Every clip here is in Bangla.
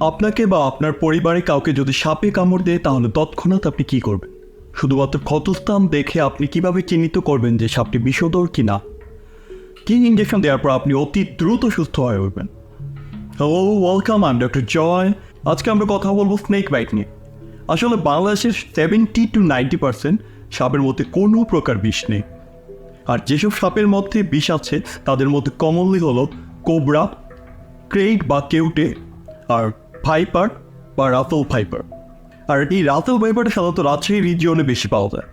আপনাকে বা আপনার পরিবারে কাউকে যদি সাপে কামড় দেয়, তাহলে তৎক্ষণাৎ আপনি কি করবেন? শুধুমাত্র ক্ষতস্থান দেখে আপনি কীভাবে চিহ্নিত করবেন যে সাপটি বিষধর কি না? কি ইঞ্জেকশন দেওয়ার পর আপনি অতি দ্রুত সুস্থ হয়ে উঠবেন? Hello welcome I doctor Joy আজকে আমরা কথা বলব স্নেক বাইট নিয়ে। আসলে বাংলাদেশের সেভেন্টি টু নাইনটি পার্সেন্ট সাপের মধ্যে কোনো প্রকার বিষ নেই। আর যেসব সাপের মধ্যে বিষ আছে, তাদের মধ্যে কমনলি হলো কোবরা ক্রেইট বা কেউটে। আর ফাইপার বা রাফেল ফাইপার আর এই রাফেল ফাইপারটা সাধারণত রাজশাহী রিজিয়নে বেশি পাওয়া যায়।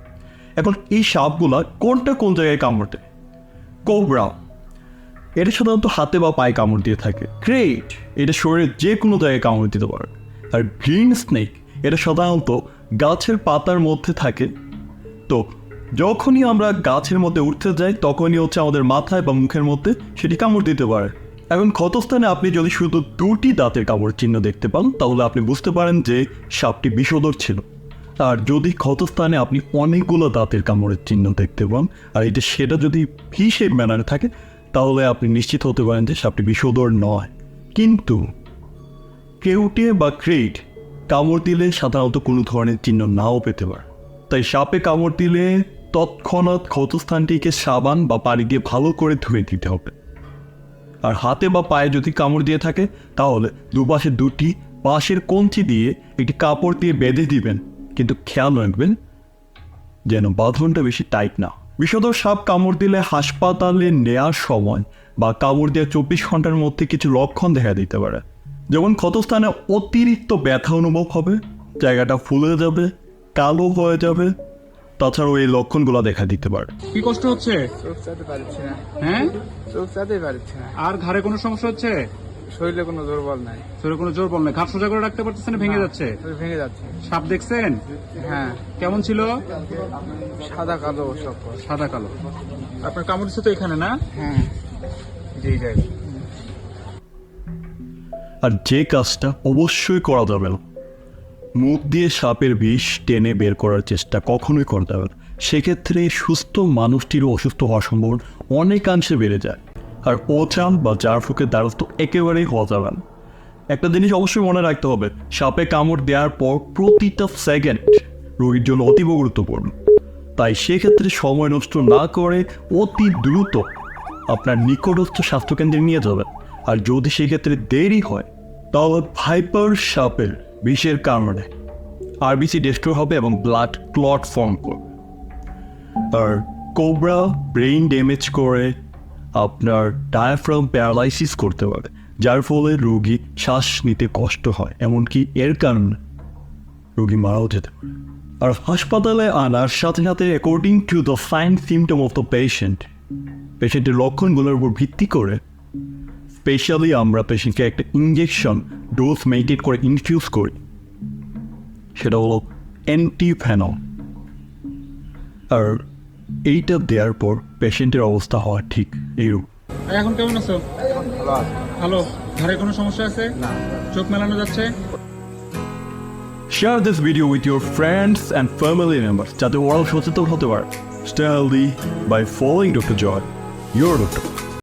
এখন এই সাপগুলা কোনটা কোন জায়গায় কামড় দেয়? কোবরা এটা সাধারণত হাতে বা পায়ে কামড় দিয়ে থাকে। গ্রেট এটা শরীরের যে কোনো জায়গায় কামড় দিতে পারে। আর গ্রিন স্নেক এটা সাধারণত গাছের পাতার মধ্যে থাকে। তো যখনই আমরা গাছের মধ্যে উঠতে যাই, তখনই হচ্ছে আমাদের মাথায় বা মুখের মধ্যে সেটি কামড় দিতে পারে। এখন ক্ষতস্থানে আপনি যদি শুধু দুটি দাঁতের কামড় চিহ্ন দেখতে পান, তাহলে আপনি বুঝতে পারেন যে সাপটি বিষধর ছিল। আর যদি ক্ষতস্থানে আপনি অনেকগুলো দাঁতের কামড়ের চিহ্ন দেখতে পান, আর এটা সেটা যদি ভি শেপ ম্যানারে থাকে, তাহলে আপনি নিশ্চিত হতে পারেন যে সাপটি বিষধর নয়। কিন্তু কেউটে বা ক্রেট কামড় দিলে সাধারণত কোনো ধরনের চিহ্ন নাও পেতে পারে। তাই সাপে কামড় দিলে তৎক্ষণাৎ ক্ষতস্থানটিকে সাবান বা পানি দিয়ে ভালো করে ধুয়ে দিতে হবে। আর হাতে বা পায়ে যদি কামড় দিয়ে থাকে, তাহলে দুপাশে দুটি পাশের কঞ্চি দিয়ে একটি কাপড় দিয়ে বেঁধে দিবেন। কিন্তু খেয়াল রাখবেন যেন বাঁধনটা বেশি টাইট না। বিষধর সাপ কামড় দিলে হাসপাতালে নেয়ার সময় বা কামড় দেওয়ার চব্বিশ ঘণ্টার মধ্যে কিছু লক্ষণ দেখা দিতে পারে। যেমন ক্ষতস্থানে অতিরিক্ত ব্যথা অনুভব হবে, জায়গাটা ফুলে যাবে, কালো হয়ে যাবে তাছাড়াও এই লক্ষণগুলো দেখা দিতে পারে। কি কষ্ট হচ্ছে? চোখ চাতে পারছি না। হ্যাঁ? চোখ চাতে পারছি না। আর ঘাড়ে কোনো সমস্যা হচ্ছে? শরীরে কোনো দুর্বল নাই। শরীরে কোনো জোর বল নেই। ঘাট সোজা করে রাখতে পারতেছেন ভেঙে যাচ্ছে? ভেঙে যাচ্ছে। সাপ দেখছেন? হ্যাঁ। কেমন ছিল? সাদা কালো সব সাদা কালো। আপনার কামড় তো এখানে না? হ্যাঁ। জি যাই আর যে কাজটা অবশ্যই করা যাবে না। মুখ দিয়ে সাপের বিষ টেনে বের করার চেষ্টা কখনোই করতে হবে সেক্ষেত্রে সুস্থ মানুষটিরও অসুস্থ হওয়ার সম্ভাবনা অনেকাংশে বেড়ে যায়। আর ওচাম বা জারফুকের দ্বারস্থ একেবারেই হওয়া যাবে না। একটা জিনিস অবশ্যই মনে রাখতে হবে, সাপে কামড় দেওয়ার পর প্রতিটা সেকেন্ড রোগীর জন্য অতীব গুরুত্বপূর্ণ। তাই সেক্ষেত্রে সময় নষ্ট না করে অতি দ্রুত আপনার নিকটস্থ স্বাস্থ্যকেন্দ্রে নিয়ে যাবেন। আর যদি সেক্ষেত্রে দেরি হয়, তাহলে ভাইপার সাপের বিষের কারণে আরবিসি ডেস্ট্রয় হবে এবং ব্লাড ক্লট ফর্ম করবে আর কোবরা ব্রেইন ড্যামেজ করে আপনার ডায়াফ্রাম প্যারালাইসিস করতে পারে, যার ফলে রোগী শ্বাস নিতে কষ্ট হয়, এমনকি এর কারণে রোগী মারাও যেতে পারে। আর হাসপাতালে আনার সাথে সাথে according to the sign symptom of the patient পেশেন্টের লক্ষণগুলোর উপর ভিত্তি করে স্পেশালি আমরা পেশেন্টকে একটা ইঞ্জেকশন ডোজ মেইনটেন করে ইনফিউজ করি। সেটা হলো অ্যান্টিফ্যানল। আর এইটা দেওয়ার পর পেশেন্টের অবস্থা হওয়া ঠিক এইরূপ। এখন কেমন আছো? ভালো। ঘাড়ে কোনো সমস্যা আছে? চোখ মেলানো যাচ্ছে? Share this video with your friends and family members যাতে ওরাও সচেতন হতে পারে। Stay healthy by following Dr. Joy, your doctor.